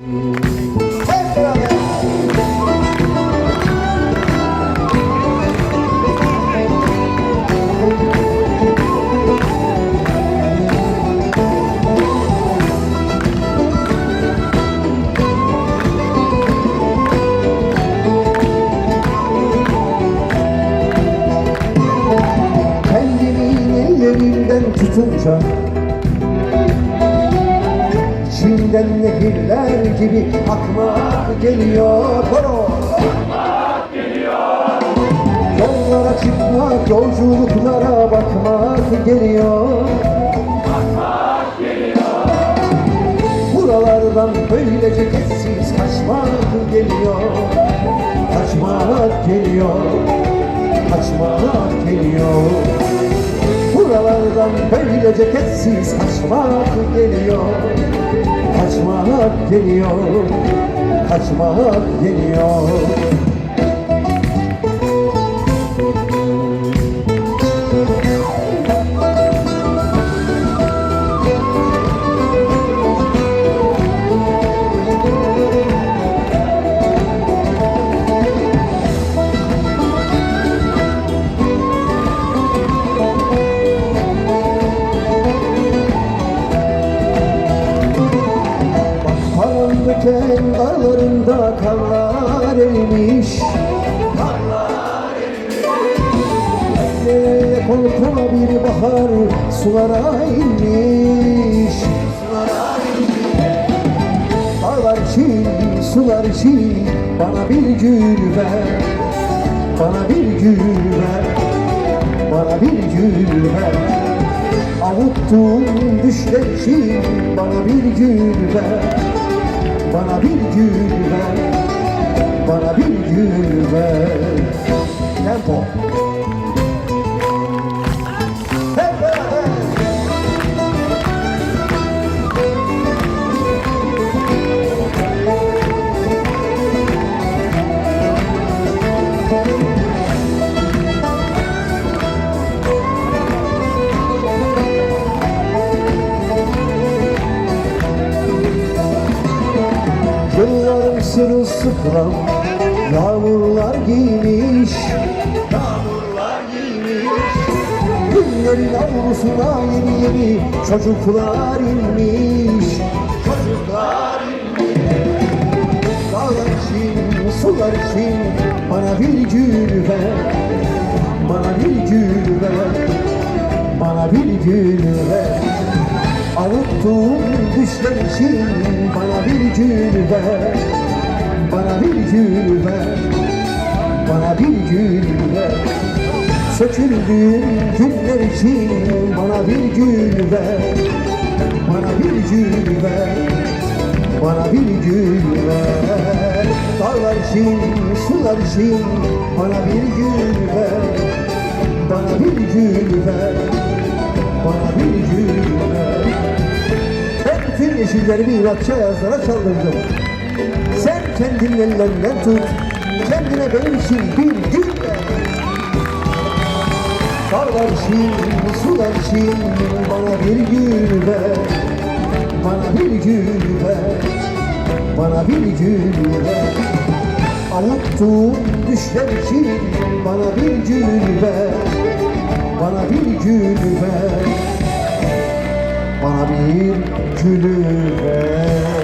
Kendimi ellerinden tutunca nehirler gibi akmak geliyor. Koro Yollara çıkmak, yolculuklara bakmak geliyor. Buralardan böylece sessiz kaçmak geliyor. Kaçmak geliyor. Kaçmak geliyor böylece sessiz kaçmak geliyor. Kaçmak geliyor Kaçmak geliyor Karanlıken dağlarında karlar erimiş. Karlar erimiş korkma bir bahar sulara inmiş. Sulara inmiş sular için bana bir gül ver. Bana bir gül ver. Bana bir gül ver. Avuttuğum düşler için bana bir gül ver Bana bir gül ver Yıllarım sırılsıklam Yağmurlar giymiş. Yağmurlar giymiş. Günlerin avlusuna yeni yeni Çocuklar inmiş. Çocuklar inmiş. Dağlar için, sular için Bana bir gül ver. Bana bir gül ver. Bana bir gül ver. Avuttuğum düşler için bana bir gül ver. Bana bir gül ver. Bana bir gül ver. Söküldüğüm günler için bana bir gül ver. Bana bir gül ver. Bana bir gül ver. Dağlar için, sular için bana bir gül ver. Bana bir gül ver. Bana bir gül ver ben bütün yeşilleri bir inatçı ayazlara çaldırdım. Sen kendin ellerinden tut, kendine benim için bir ver. Dağlar için, sular için bana bir gül ver. Bana bir gül ver, bana bir gül ver. Avuttuğum düşler için bana bir gül ver. Bana bir gül ver. Bana bir gülü ver